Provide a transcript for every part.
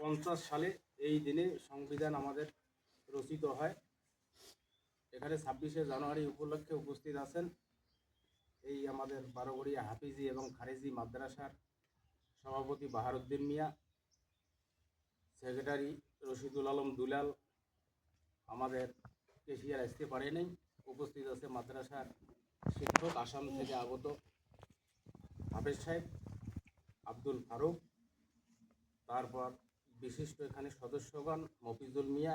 পঞ্চাশ সালে এই দিনে সংবিধান আমাদের রচিত হয়। এখানে ছাব্বিশে জানুয়ারি উপলক্ষে উপস্থিত আছেন এই আমাদের বারোগড়িয়া হাফিজি এবং খারেজি মাদ্রাসার সভাপতি বাহারুদ্দিন মিয়া, সেক্রেটারি রশিদুল আলম দুলাল, আমাদের কেশিয়ার আসতে পারে নাই উপস্থিত আছে মাদ্রাসার শিক্ষক, আসাম থেকে আগত হাফেজ সাহেব, আব্দুল ফারুক, তারপর বিশিষ্ট এখানে সদস্যগণ মফিজুল মিয়া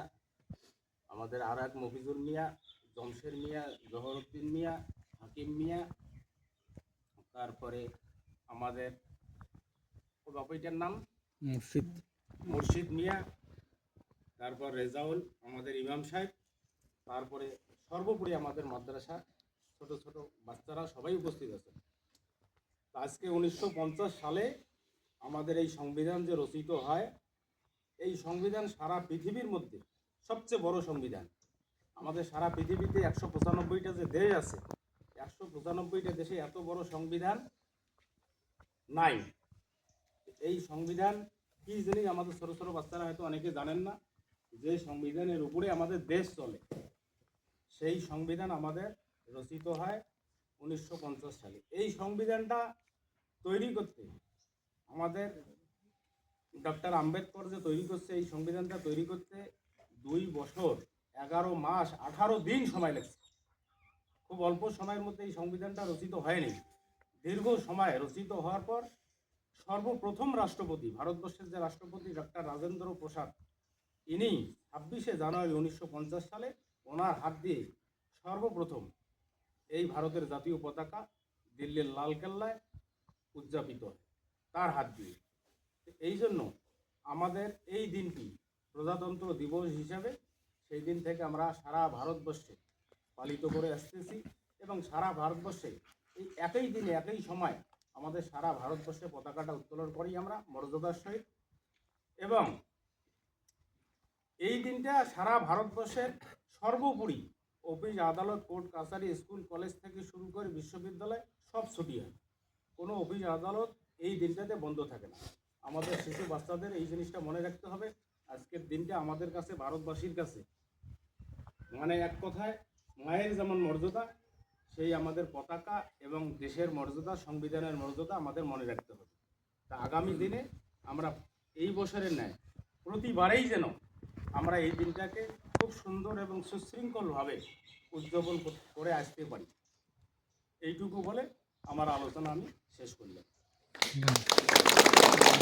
আমাদের আর এক মফিজুল মিয়া জমশের মিয়া জহরুদ্দিন মিয়া হাকিম মিয়া তারপরে আমাদের ও বাপইটার নাম? মুর্শিদ। মুর্শিদ মিয়া তারপর রেজাউল আমাদের ইমাম সাহেব তারপরে সর্বোপরি আমাদের মাদ্রাসা ছোট ছোট বাচ্চারা সবাই উপস্থিত আছে। আজকে উনিশশো পঞ্চাশ সালে আমাদের এই সংবিধান যে রচিত হয় এই সংবিধান সারা পৃথিবীর মধ্যে সবচেয়ে বড় সংবিধান। আমাদের সারা পৃথিবীতে একশো পঁচানব্বইটা যে দেশ আছে, একশো পঁচানব্বইটা দেশে এত বড় সংবিধান নাই। এই সংবিধান কি জিনিস আমাদের ছোট ছোট বাচ্চারা হয়তো অনেকে জানেন না, যে সংবিধানের উপরে আমাদের দেশ চলে। সেই সংবিধান আমাদের রচিত হয় উনিশশো পঞ্চাশ সালে। এই সংবিধানটা তৈরি করতে আমাদের ডক্টর আম্বেদকর যে তৈরি করছে, এই সংবিধানটা তৈরি করতে দুই বছর, এগারো মাস, আঠারো দিন সময় লেগেছে। খুব অল্প সময়ের মধ্যে এই সংবিধানটা রচিত হয়নি। দীর্ঘ সময় রচিত হওয়ার পর সর্বপ্রথম রাষ্ট্রপতি, ভারতবর্ষের যে রাষ্ট্রপতি ডক্টর রাজেন্দ্র প্রসাদ, ইনি ছাব্বিশে জানুয়ারি উনিশশো পঞ্চাশ সালে ওনার হাত দিয়ে সর্বপ্রথম এই ভারতের জাতীয় পতাকা দিল্লির লালকেল্লায় উদযাপিত তার হাত দিয়ে। এই জন্য আমাদের এই দিনটি প্রজাতন্ত্র দিবস হিসাবে সেই দিন থেকে আমরা সারা ভারতবর্ষে পালিত করে আসতেছি এবং সারা ভারতবর্ষে এই একই দিনে, একই সময় আমাদের সারা ভারতবর্ষে পতাকাটা উত্তোলন করি আমরা, মর্যাদার সহিত। এবং এই দিনটা সারা ভারতবর্ষের সর্বোপরি অফিস, আদালত, কোর্ট, কাছারি, স্কুল, কলেজ থেকে শুরু করে বিশ্ববিদ্যালয় সব ছুটি হয়। কোনো অফিস, আদালত এই দিনটাতে বন্ধ থাকে না। আমাদের শিশু বাচ্চাদের এই জিনিসটা মনে রাখতে হবে। আজকের দিনটা আমাদের কাছে, ভারতবাসীর কাছে। মানে এক কথায়, মায়ের যেমন মর্যাদা, সেই আমাদের পতাকা এবং দেশের মর্যাদা, সংবিধানের মর্যাদা আমাদের মনে রাখতে হবে। তা আগামী দিনে আমরা এই বছরের ন্যায় প্রতিবারেই যেন আমরা এই দিনটাকে খুব সুন্দর এবং সুশৃঙ্খলভাবে উদযাপন করে আসতে পারি। এইটুকু বলে আমার আলোচনা আমি শেষ করলাম।